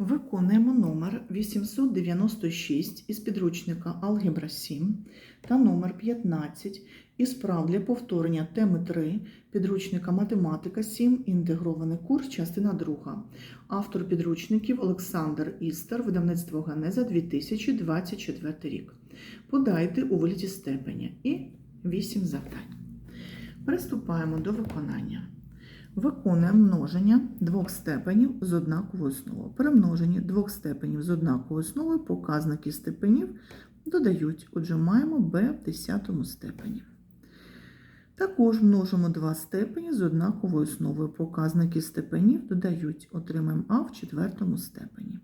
Виконуємо номер 896 із підручника Алгебра 7 та номер 15 із прав для повторення теми 3 підручника Математика 7. Інтегрований курс, частина 2. Автор підручників Олександр Істер, видавництво Ганеза 2024 рік. Подайте у вигляді степеня і 8 завдань. Приступаємо до виконання. Виконує множення двох степенів з однаковою основою. При множенні двох степенів з однаковою основою показники степенів додають. Отже, маємо b в 10 степені. Також множимо два степені з однаковою основою. Показники степенів додають. Отримаємо а в четвертому степені.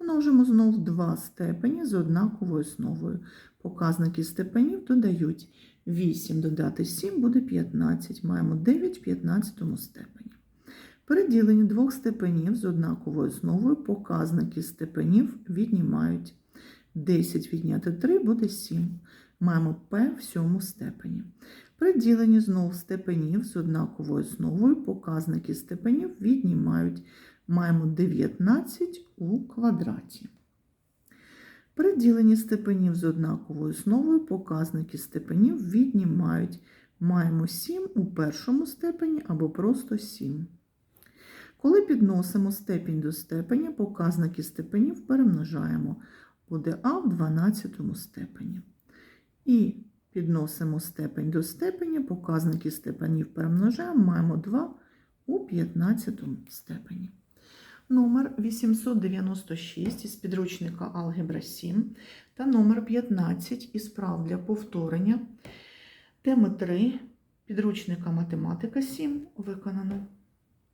Множимо знов два степені з однаковою основою. Показники степенів додають. 8 додати 7 буде 15. Маємо 9 в 15 степені. При діленні двох степенів з однаковою основою показники степенів віднімають. 10 відняти 3 буде 7. Маємо p в сьому степені. При діленні знов степенів з однаковою основою показники степенів віднімають. Маємо 19 у квадраті. При діленні степенів з однаковою основою показники степенів віднімають. Маємо 7 у першому степені або просто 7. Коли підносимо степінь до степеня, показники степенів перемножаємо. Буде а в 12 степені. І підносимо степень до степеня, показники степенів перемножаємо, маємо 2 у 15 степені. Номер 896 із підручника Алгебра 7 та номер 15 із прав для повторення теми 3 підручника Математика 7 виконано.